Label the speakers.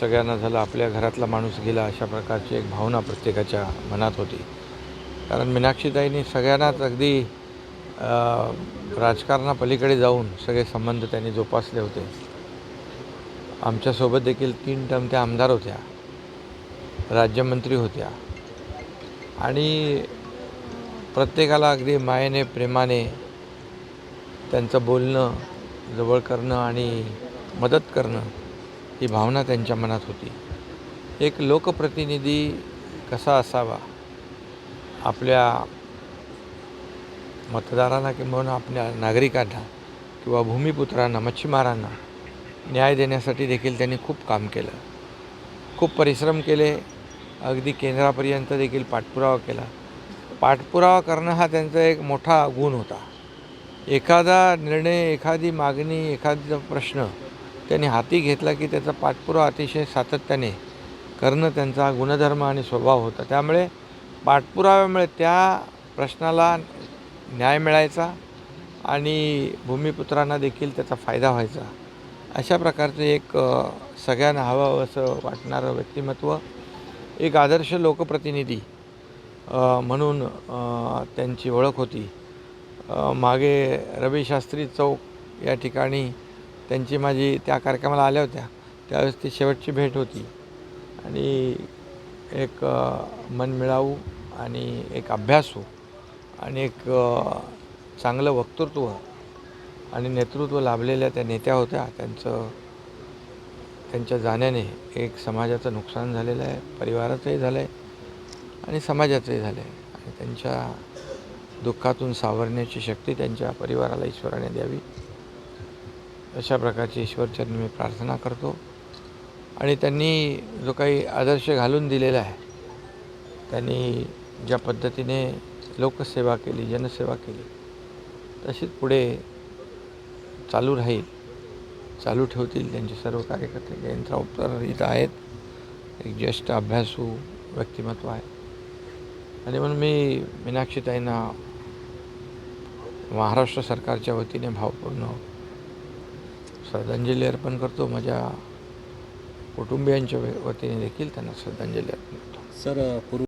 Speaker 1: सगळ्यांना झालं आपल्या घरातला माणूस गेला अशा प्रकारची एक भावना प्रत्येकाच्या मनात होती. कारण मीनाक्षीताईंनी सगळ्यांनाच अगदी राजकारणापलीकडे जाऊन सगळे संबंध त्यांनी जोपासले होते. आमच्यासोबत देखील तीन टर्म त्या आमदार होत्या. राज्यमंत्री होत्या. आणि प्रत्येकाला अगदी मायेने प्रेमाने त्यांचं बोलणं जवळ करणं आणि मदत करणं ही भावना त्यांच्या मनात होती. एक लोकप्रतिनिधी कसा असावा? आपल्या मतदारांना किंवा आपल्या नागरिकांना किंवा भूमिपुत्रांना मच्छीमारांना न्याय देण्यासाठी देखील त्यांनी खूप काम केलं. खूप परिश्रम केले. अगदी केंद्रापर्यंत देखील पाठपुरावा केला. पाठपुरावा करणं हा त्यांचा एक मोठा गुण होता. एखादा निर्णय एखादी मागणी एखादा प्रश्न त्यांनी हाती घेतला की त्याचा पाठपुरावा अतिशय सातत्याने करणं त्यांचा गुणधर्म आणि स्वभाव होता. त्यामुळे पाठपुराव्यामुळे त्या प्रश्नाला न्याय मिळायचा आणि भूमिपुत्रांना देखील त्याचा फायदा व्हायचा. अशा प्रकारचं एक सगळ्यांना हवं असं वाटणारं व्यक्तिमत्व एक आदर्श लोकप्रतिनिधी म्हणून त्यांची ओळख होती. मागे रवी शास्त्री चौक या ठिकाणी त्यांची माझी त्या कार्यक्रमाला आल्या होत्या. त्यावेळेस ती शेवटची भेट होती. आणि एक मन मनमिळावू आणि एक अभ्यासू आणि एक चांगलं वक्तृत्व आणि नेतृत्व लाभलेल्या त्या नेत्या होत्या. त्यांचं त्यांच्या जाण्याने एक समाजाचं नुकसान झालेलं आहे परिवाराचंही झालं आहे आणि समाजाचंही झालं आहे आणि त्यांच्या दुःखातून सावरण्याची शक्ती त्यांच्या परिवाराला ईश्वराने द्यावी. अशा प्रकारची ईश्वरचरणी मी प्रार्थना करतो. आणि त्यांनी जो काही आदर्श घालून दिलेला आहे त्यांनी ज्या पद्धतीने लोकसेवा केली जनसेवा केली तशीच पुढे चालू राहील चालू ठेवतील त्यांचे सर्व कार्यकर्ते. जयंतराव उत्तर इथं आहेत. एक ज्येष्ठ अभ्यासू व्यक्तिमत्व आहे. आणि म्हणून मी मीनाक्षीताईंना महाराष्ट्र सरकारच्या वतीने भावपूर्ण श्रद्धांजली अर्पण करतो. माझ्या कुटुंबियांच्या वतीने देखील त्यांना श्रद्धांजली अर्पण करतो.
Speaker 2: सर पूर्व